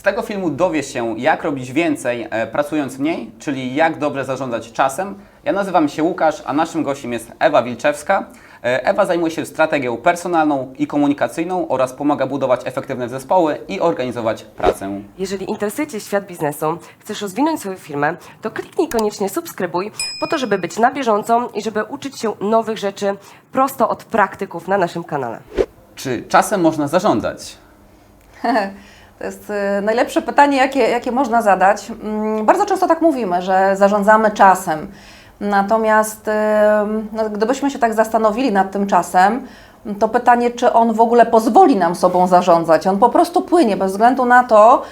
Z tego filmu dowiesz się, jak robić więcej e, pracując mniej, czyli jak dobrze zarządzać czasem. Ja nazywam się Łukasz, a naszym gościem jest Ewa Wilczewska. E, Ewa zajmuje się strategią personalną i komunikacyjną oraz pomaga budować efektywne zespoły i organizować pracę. Jeżeli interesuje Cię świat biznesu, chcesz rozwinąć swoją firmę, to kliknij koniecznie subskrybuj po to, żeby być na bieżąco i żeby uczyć się nowych rzeczy prosto od praktyków na naszym kanale. Czy czasem można zarządzać? To jest y, najlepsze pytanie, jakie, jakie można zadać. Mm, Bardzo często tak mówimy, że zarządzamy czasem. Natomiast no, gdybyśmy się tak zastanowili nad tym czasem, to pytanie, czy on w ogóle pozwoli nam sobą zarządzać. On po prostu płynie bez względu na to,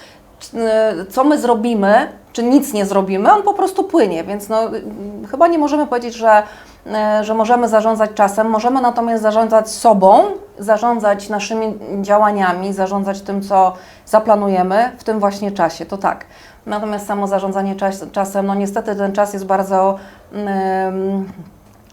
y, co my zrobimy, czy nic nie zrobimy, on po prostu płynie, więc no, y, chyba nie możemy powiedzieć, że, że możemy zarządzać czasem, możemy natomiast zarządzać sobą, zarządzać naszymi działaniami, zarządzać tym, co zaplanujemy w tym właśnie czasie, to tak. Natomiast samo zarządzanie czas, czasem, no niestety ten czas jest bardzo ym,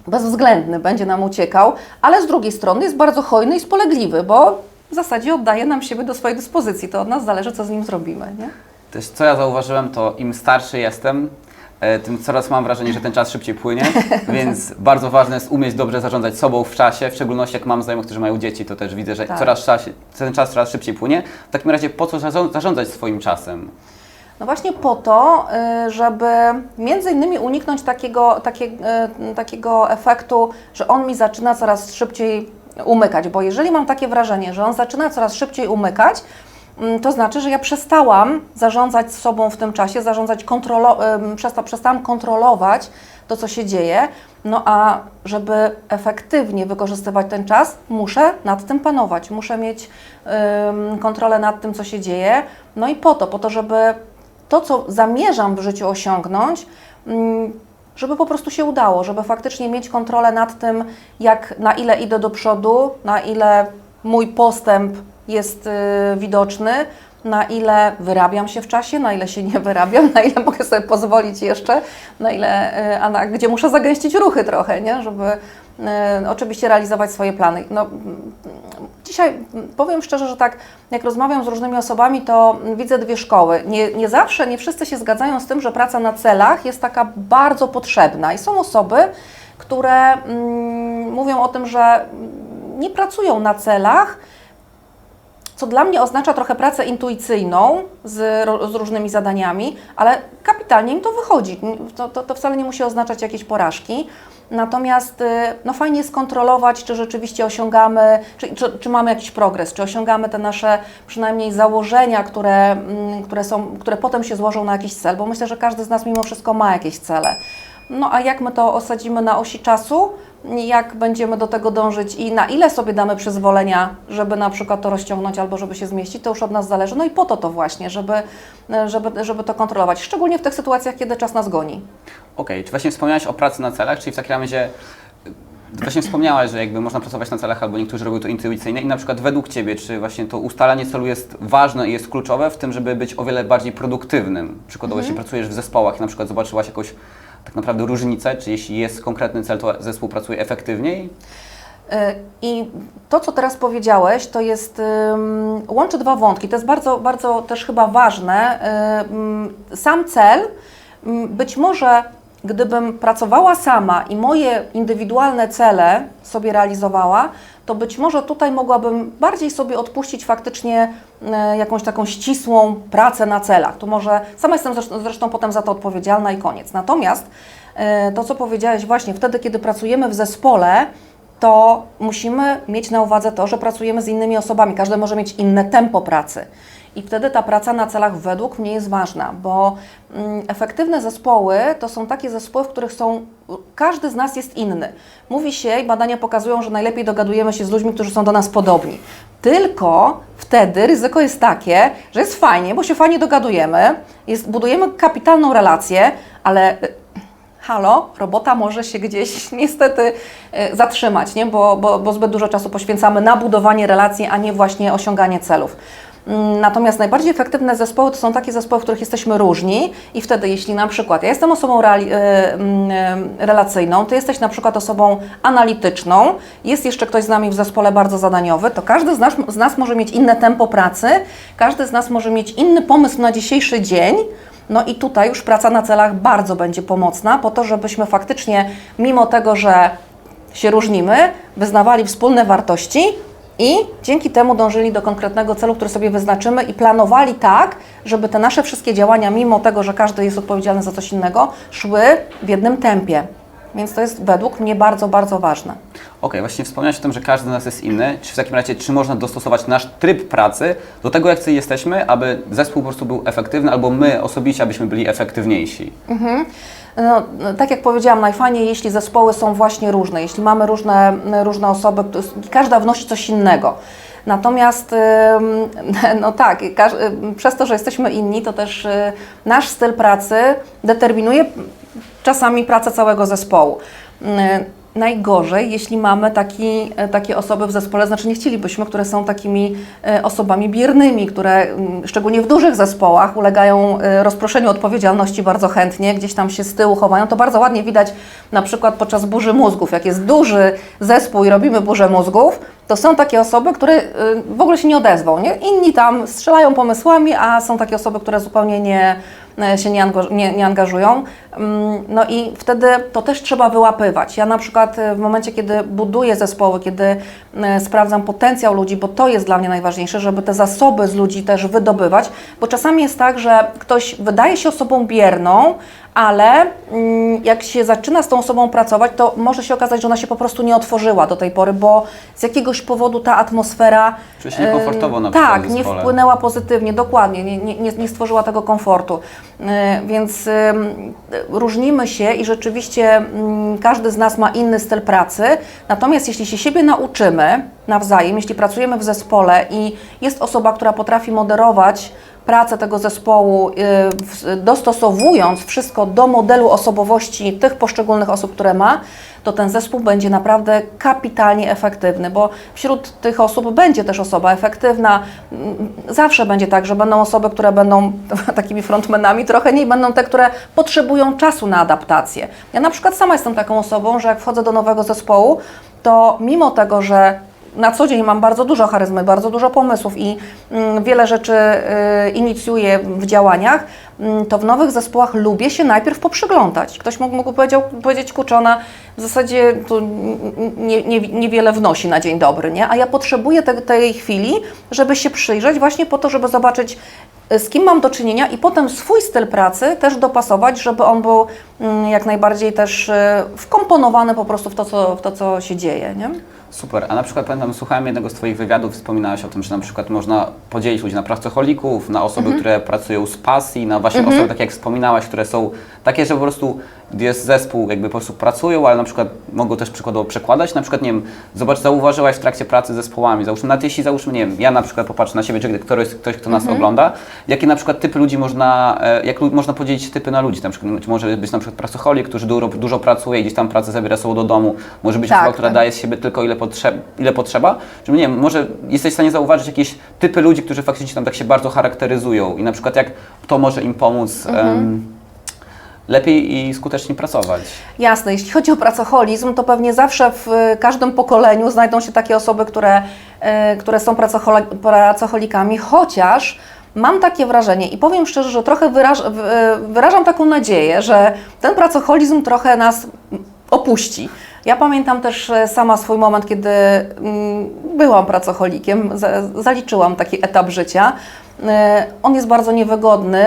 bezwzględny, będzie nam uciekał, ale z drugiej strony jest bardzo hojny i spolegliwy, bo w zasadzie oddaje nam siebie do swojej dyspozycji, to od nas zależy, co z nim zrobimy, nie? Też co ja zauważyłem, to im starszy jestem, tym coraz mam wrażenie, że ten czas szybciej płynie, więc bardzo ważne jest umieć dobrze zarządzać sobą w czasie, w szczególności jak mam znajomych, którzy mają dzieci, to też widzę, że Tak. coraz czasie, ten czas coraz szybciej płynie. W takim razie po co zarząd- zarządzać swoim czasem? No właśnie po to, y, żeby między innymi uniknąć takiego, takie, y, takiego efektu, że on mi zaczyna coraz szybciej umykać, bo jeżeli mam takie wrażenie, że on zaczyna coraz szybciej umykać, to znaczy, że ja przestałam zarządzać sobą w tym czasie, zarządzać kontrolo, przesta, przestałam kontrolować to, co się dzieje. No a żeby efektywnie wykorzystywać ten czas, muszę nad tym panować, muszę mieć kontrolę nad tym, co się dzieje. No i po to, po to, żeby to, co zamierzam w życiu osiągnąć, mm, żeby po prostu się udało, żeby faktycznie mieć kontrolę nad tym, jak, na ile idę do przodu, na ile mój postęp jest y, widoczny, na ile wyrabiam się w czasie, na ile się nie wyrabiam, na ile mogę sobie pozwolić jeszcze, na ile, y, a na, gdzie muszę zagęścić ruchy trochę, nie? żeby y, oczywiście realizować swoje plany. No, dzisiaj powiem szczerze, że tak jak rozmawiam z różnymi osobami, to widzę dwie szkoły. Nie, nie zawsze, nie wszyscy się zgadzają z tym, że praca na celach jest taka bardzo potrzebna i są osoby, które mm, mówią o tym, że nie pracują na celach, co dla mnie oznacza trochę pracę intuicyjną z, z różnymi zadaniami, ale kapitalnie im to wychodzi. To, to, to wcale nie musi oznaczać jakiejś porażki. Natomiast y, no, fajnie jest kontrolować, czy rzeczywiście osiągamy, czy, czy, czy mamy jakiś progres, czy osiągamy te nasze przynajmniej założenia, które, mm, które, są, które potem się złożą na jakiś cel, bo myślę, że każdy z nas mimo wszystko ma jakieś cele. No a jak my to osadzimy na osi czasu, jak będziemy do tego dążyć i na ile sobie damy przyzwolenia, żeby na przykład to rozciągnąć albo żeby się zmieścić, to już od nas zależy. No i po to to właśnie, żeby, żeby, żeby to kontrolować, szczególnie w tych sytuacjach, kiedy czas nas goni. Okej, czy właśnie wspomniałaś o pracy na celach, czyli w takim razie y, właśnie wspomniałaś, że jakby można pracować na celach, albo niektórzy robią to intuicyjnie i na przykład według Ciebie, czy właśnie to ustalanie celu jest ważne i jest kluczowe w tym, żeby być o wiele bardziej produktywnym? Przykładowo, jeśli pracujesz w zespołach i na przykład zobaczyłaś jakąś tak naprawdę różnicę, czy jeśli jest konkretny cel, to zespół pracuje efektywniej? Y, I to, co teraz powiedziałeś, to jest, łączy dwa wątki. To jest bardzo, bardzo też chyba ważne. Ym, Sam cel, ym, być może gdybym pracowała sama i moje indywidualne cele sobie realizowała, to być może tutaj mogłabym bardziej sobie odpuścić faktycznie e, jakąś taką ścisłą pracę na celach. To może sama jestem zresztą, zresztą potem za to odpowiedzialna i koniec. Natomiast e, to, co powiedziałeś właśnie, wtedy, kiedy pracujemy w zespole, to musimy mieć na uwadze to, że pracujemy z innymi osobami. Każdy może mieć inne tempo pracy. I wtedy ta praca na celach według mnie jest ważna, bo mm, efektywne zespoły to są takie zespoły, w których są, każdy z nas jest inny. Mówi się i badania pokazują, że najlepiej dogadujemy się z ludźmi, którzy są do nas podobni. Tylko wtedy ryzyko jest takie, że jest fajnie, bo się fajnie dogadujemy, jest, budujemy kapitalną relację, ale y, halo, robota może się gdzieś niestety e, zatrzymać, nie? Bo, bo, bo zbyt dużo czasu poświęcamy na budowanie relacji, a nie właśnie osiąganie celów. Mm, Natomiast najbardziej efektywne zespoły to są takie zespoły, w których jesteśmy różni i wtedy, jeśli na przykład ja jestem osobą e, mm, e, relacyjną, ty jesteś na przykład osobą analityczną, jest jeszcze ktoś z nami w zespole bardzo zadaniowy, to każdy z nas, z nas może mieć inne tempo pracy, każdy z nas może mieć inny pomysł na dzisiejszy dzień. No i tutaj już praca na celach bardzo będzie pomocna, po to, żebyśmy faktycznie, mimo tego, że się różnimy, wyznawali wspólne wartości i dzięki temu dążyli do konkretnego celu, który sobie wyznaczymy i planowali tak, żeby te nasze wszystkie działania, mimo tego, że każdy jest odpowiedzialny za coś innego, szły w jednym tempie. Więc to jest według mnie bardzo, bardzo ważne. Okej, właśnie wspomniałeś o tym, że każdy z nas jest inny. Czy w takim razie, czy można dostosować nasz tryb pracy do tego, jak jesteśmy, aby zespół po prostu był efektywny, albo my osobiście, abyśmy byli efektywniejsi? No, no, tak jak powiedziałam, najfajniej, jeśli zespoły są właśnie różne, jeśli mamy różne, różne osoby, każda wnosi coś innego. Natomiast, no tak, przez to, że jesteśmy inni, to też y, nasz styl pracy determinuje czasami pracę całego zespołu. Najgorzej, jeśli mamy taki, e, takie osoby w zespole, znaczy nie chcielibyśmy, które są takimi e, osobami biernymi, które mm, szczególnie w dużych zespołach ulegają e, rozproszeniu odpowiedzialności bardzo chętnie, gdzieś tam się z tyłu chowają. To bardzo ładnie widać na przykład podczas burzy mózgów. Jak jest duży zespół i robimy burzę mózgów, to są takie osoby, które w ogóle się nie odezwą. Nie? Inni tam strzelają pomysłami, a są takie osoby, które zupełnie nie, się nie, angaż- nie, nie angażują. Mm, No i wtedy to też trzeba wyłapywać. Ja na przykład e, w momencie, kiedy buduję zespoły, kiedy e, sprawdzam potencjał ludzi, bo to jest dla mnie najważniejsze, żeby te zasoby z ludzi też wydobywać, bo czasami jest tak, że ktoś wydaje się osobą bierną, ale mm, jak się zaczyna z tą osobą pracować, to może się okazać, że ona się po prostu nie otworzyła do tej pory, bo z jakiegoś powodu ta atmosfera Czuje się niekomfortowo na przykład tak, nie wpłynęła pozytywnie, dokładnie, nie, nie, nie- stworzyła tego komfortu. E, Więc różnimy się i rzeczywiście mm, każdy z nas ma inny styl pracy. Natomiast jeśli się siebie nauczymy nawzajem, jeśli pracujemy w zespole i jest osoba, która potrafi moderować pracę tego zespołu, y, dostosowując wszystko do modelu osobowości tych poszczególnych osób, które ma, to ten zespół będzie naprawdę kapitalnie efektywny, bo wśród tych osób będzie też osoba efektywna. Mm, Zawsze będzie tak, że będą osoby, które będą takimi frontmenami, trochę nie będą te, które potrzebują czasu na adaptację. Ja na przykład sama jestem taką osobą, że jak wchodzę do nowego zespołu, to mimo tego, że na co dzień mam bardzo dużo charyzmy, bardzo dużo pomysłów i mm, wiele rzeczy y, inicjuję w działaniach, mm, to w nowych zespołach lubię się najpierw poprzyglądać. Ktoś mógł, mógł powiedzieć, kurczę, ona w zasadzie tu nie, nie, niewiele wnosi na dzień dobry, nie? a ja potrzebuję te, tej chwili, żeby się przyjrzeć właśnie po to, żeby zobaczyć, y, z kim mam do czynienia i potem swój styl pracy też dopasować, żeby on był jak najbardziej też y, wkomponowany po prostu w to, co, w to, co się dzieje. Nie? Super. A na przykład pamiętam, słuchałem jednego z Twoich wywiadów, wspominałeś o tym, że na przykład można podzielić ludzi na pracocholików, na osoby, Mhm. które pracują z pasji, na właśnie osoby, tak jak wspominałaś, które są takie, że po prostu jest zespół, jakby po prostu pracują, ale na przykład mogą też przykładowo przekładać. Na przykład, nie wiem, zobacz, zauważyłaś w trakcie pracy z zespołami, załóżmy, nawet jeśli załóżmy, nie wiem, ja na przykład popatrzę na siebie, czy ktoś, ktoś kto nas Mhm. ogląda, jakie na przykład typy ludzi można, e, jak można podzielić typy na ludzi, na przykład, czy może być na przykład pracocholik, który dużo, dużo pracuje i gdzieś tam pracę zabiera sobą do domu, może być Tak, osoba, która tak. daje z siebie tylko ile, potrzeb, ile potrzeba, żeby nie wiem, może jesteś w stanie zauważyć jakieś typy ludzi, którzy faktycznie tam tak się bardzo charakteryzują i na przykład jak to może im pomóc Mhm. em, lepiej i skuteczniej pracować. Jasne, jeśli chodzi o pracoholizm, to pewnie zawsze w każdym pokoleniu znajdą się takie osoby, które, e, które są pracocholikami, chociaż mam takie wrażenie i powiem szczerze, że trochę wyraż, e, wyrażam taką nadzieję, że ten pracoholizm trochę nas opuści. Ja pamiętam też e, sama swój moment, kiedy mm, byłam pracocholikiem, za- zaliczyłam taki etap życia. E, On jest bardzo niewygodny,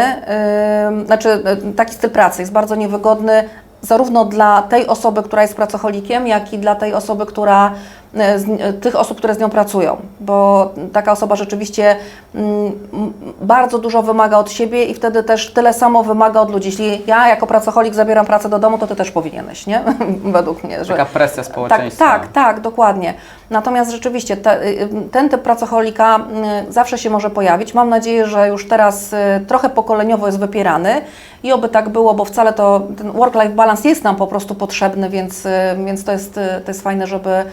znaczy taki styl pracy jest bardzo niewygodny zarówno dla tej osoby, która jest pracocholikiem, jak i dla tej osoby, która, z, e, tych osób, które z nią pracują, bo taka osoba rzeczywiście mm, m, bardzo dużo wymaga od siebie i wtedy też tyle samo wymaga od ludzi. Jeśli ja jako pracocholik zabieram pracę do domu, to ty też powinieneś, nie? Według mnie. Że... Taka presja Tak, społeczeństwa. tak, tak, dokładnie. Natomiast rzeczywiście te, y, ten typ pracocholika y, zawsze się może pojawić. Mam nadzieję, że już teraz y, trochę pokoleniowo jest wypierany i oby tak było, bo wcale to ten work-life balance jest nam po prostu potrzebny, więc, y, więc to, jest, y, to jest fajne, żeby, e,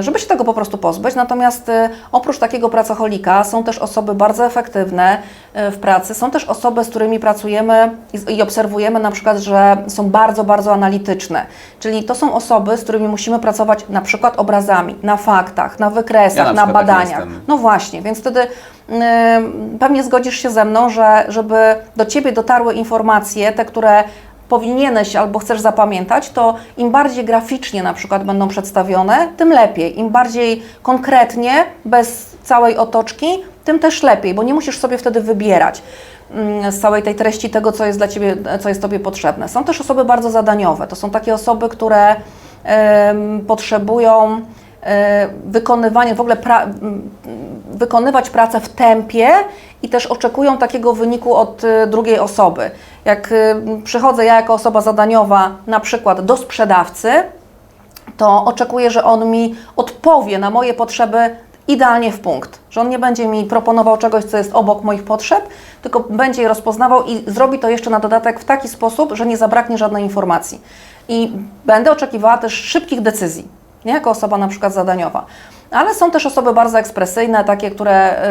żeby się tego po prostu pozbyć. Natomiast e, oprócz takiego pracoholika są też osoby bardzo efektywne e, w pracy, są też osoby, z którymi pracujemy i, obserwujemy na przykład, że są bardzo, bardzo analityczne. Czyli to są osoby, z którymi musimy pracować na przykład obrazami, na faktach, na wykresach, Ja na na, taki badaniach. jestem. No właśnie, więc wtedy pewnie zgodzisz się ze mną, że żeby do Ciebie dotarły informacje, te, które powinieneś albo chcesz zapamiętać, to im bardziej graficznie na przykład będą przedstawione, tym lepiej. Im bardziej konkretnie, bez całej otoczki, tym też lepiej, bo nie musisz sobie wtedy wybierać mm, z całej tej treści tego, co jest dla Ciebie, co jest Tobie potrzebne. Są też osoby bardzo zadaniowe. To są takie osoby, które em, potrzebują e, wykonywania, w ogóle pra, m, wykonywać pracę w tempie i też oczekują takiego wyniku od e, drugiej osoby. Jak e, przychodzę ja jako osoba zadaniowa na przykład do sprzedawcy, to oczekuję, że on mi odpowie na moje potrzeby idealnie w punkt. Że on nie będzie mi proponował czegoś, co jest obok moich potrzeb, tylko będzie je rozpoznawał i zrobi to jeszcze na dodatek w taki sposób, że nie zabraknie żadnej informacji. I będę oczekiwała też szybkich decyzji, nie jako osoba na przykład zadaniowa. Ale są też osoby bardzo ekspresyjne, takie, które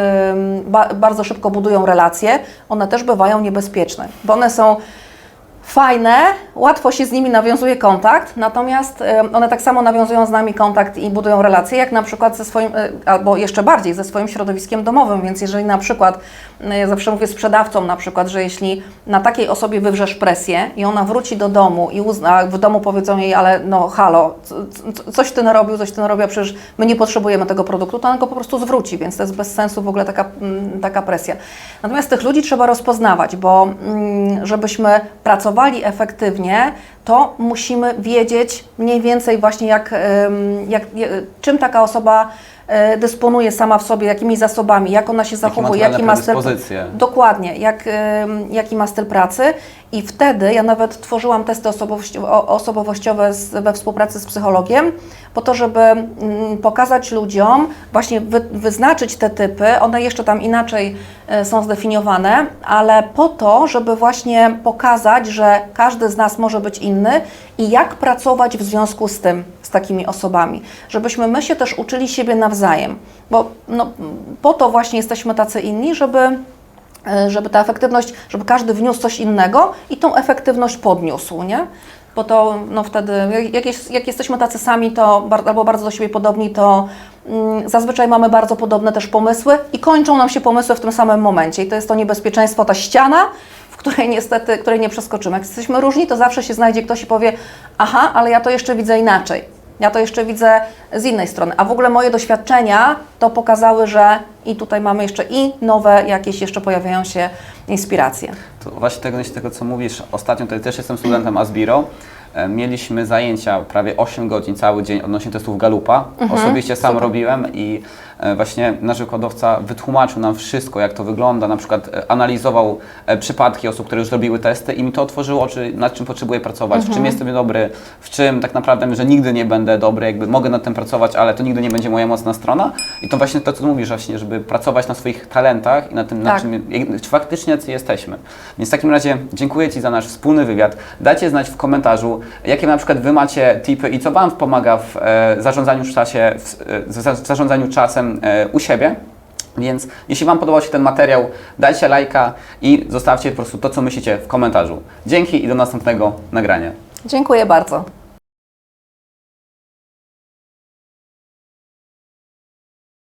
bardzo szybko budują relacje. One też bywają niebezpieczne, bo one są fajne, łatwo się z nimi nawiązuje kontakt, natomiast one tak samo nawiązują z nami kontakt i budują relacje, jak na przykład ze swoim, e, albo jeszcze bardziej ze swoim środowiskiem domowym, więc jeżeli na przykład, e, ja zawsze mówię sprzedawcom na przykład, że jeśli na takiej osobie wywrzesz presję i ona wróci do domu i uzna, w domu powiedzą jej, ale no halo, coś ty narobił, coś ty narobił, przecież my nie potrzebujemy tego produktu, to ona go po prostu zwróci, więc to jest bez sensu w ogóle taka, mm, taka presja. Natomiast tych ludzi trzeba rozpoznawać, bo mm, żebyśmy pracowali efektywnie, to musimy wiedzieć mniej więcej właśnie jak, jak, czym taka osoba e, dysponuje sama w sobie, jakimi zasobami, jak ona się zachowuje, jaki ma styl. predyspozycje. Dokładnie, jak, jaki ma styl pracy. I wtedy ja nawet tworzyłam testy osobowościowe we współpracy z psychologiem, po to, żeby mm, pokazać ludziom, właśnie wy, wyznaczyć te typy. One jeszcze tam inaczej e, są zdefiniowane, ale po to, żeby właśnie pokazać, że każdy z nas może być inny i jak pracować w związku z tym, z takimi osobami. Żebyśmy my się też uczyli siebie nawzajem, bo no, po to właśnie jesteśmy tacy inni, żeby żeby ta efektywność, żeby każdy wniósł coś innego i tą efektywność podniósł, nie? Bo to no wtedy, jak- jest, jak jesteśmy tacy sami, to albo bardzo do siebie podobni, to mm, zazwyczaj mamy bardzo podobne też pomysły i kończą nam się pomysły w tym samym momencie. I to jest to niebezpieczeństwo, ta ściana, w której niestety, której nie przeskoczymy. Jak jesteśmy różni, to zawsze się znajdzie ktoś i powie, aha, ale ja to jeszcze widzę inaczej. Ja to jeszcze widzę z innej strony. A w ogóle moje doświadczenia to pokazały, że i tutaj mamy jeszcze i nowe jakieś jeszcze pojawiają się inspiracje. To właśnie tego, tego, co mówisz, ostatnio tutaj też jestem studentem Asbiro. E, Mieliśmy zajęcia prawie 8 godzin cały dzień odnośnie testów Galupa. Osobiście sam robiłem i e, właśnie nasz wykładowca wytłumaczył nam wszystko, jak to wygląda, na przykład e, analizował przypadki osób, które już zrobiły testy i mi to otworzyło oczy, nad czym potrzebuję pracować, w czym jestem dobry, w czym tak naprawdę, że nigdy nie będę dobry, jakby mogę nad tym pracować, ale to nigdy nie będzie moja mocna strona. I to właśnie to, co mówisz właśnie, żeby pracować na swoich talentach i na tym, na Tak. czym jak- czy faktycznie jesteśmy. Więc w takim razie dziękuję Ci za nasz wspólny wywiad. Dajcie znać w komentarzu, jakie na przykład Wy macie tipy i co Wam pomaga w e, zarządzaniu czasie, w, e, za, zarządzaniu czasem e, u siebie. Więc jeśli Wam podobał się ten materiał, dajcie lajka i zostawcie po prostu to, co myślicie w komentarzu. Dzięki i do następnego nagrania. Dziękuję bardzo.